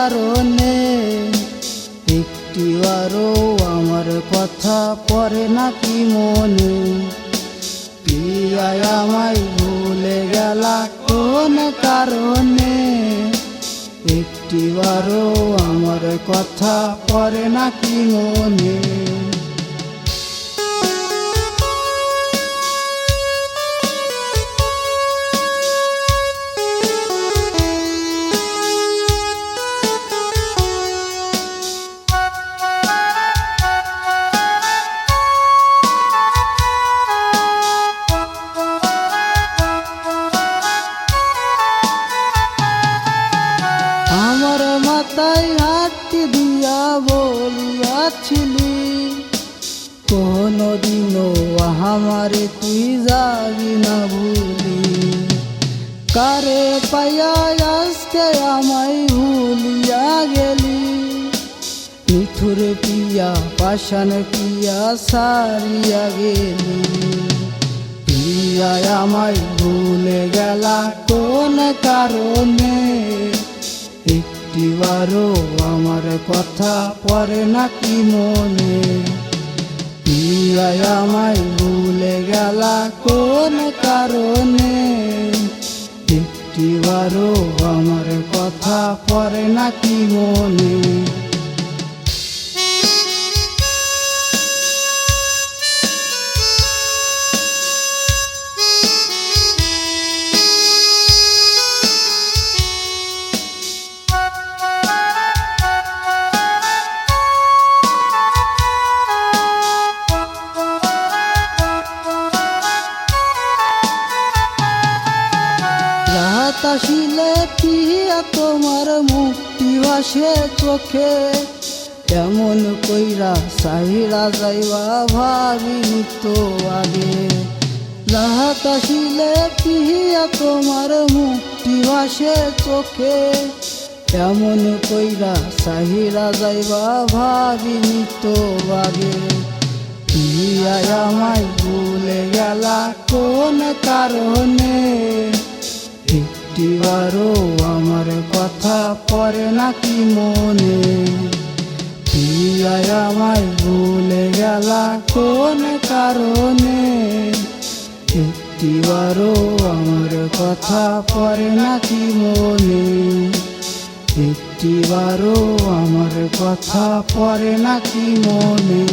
কারণে একটিবারও আমার কথা পরে নাকি মনে? পিয়ায় আমায় ভুলে গেলা কোন কারণে? একটিবারও আমার কথা পরে নাকি মনে? আমার মাথায় হাতটি দিয়া বলিয়াছিলি, কোনদিনও আমারে তুই যাবি না ভুলি। কারে পাইয়া আজকে আমায় ভুলিয়া গেলি? মিঠুর পিয়া পাশান পিয়া সারিয়া গেলি। পিয়া আমায় ভুলে গেলা কোন কারণে? একটিবারও আমার কথা পরে নাকি মনে? পিয়া আমায় ভুলে গেলা কোন কারণে? একটিবারও আমার কথা পরে নাকি মনে? রাত আসিলে পিয়া তোমার মুক্তি ভাসে চোখে। এমন কইরা সাহিরা যাইবা ভাবিনি তো আগে। রাত আসিলে তোমার মুক্তি ভাসে চোখে। এমন কইরা সাহিরা যাইবা ভাবিনি তো আগে। পিয়া আমায় ভুলে গেলা কোন কারণে? একটিবারও আমার কথা পড়ে নাকি মনে? পিয়ায় আমায় ভুলে গেলা কোন কারণে? একটিবারও আমার কথা পড়ে নাকি মনে? একটিবারও আমার কথা পড়ে নাকি মনে?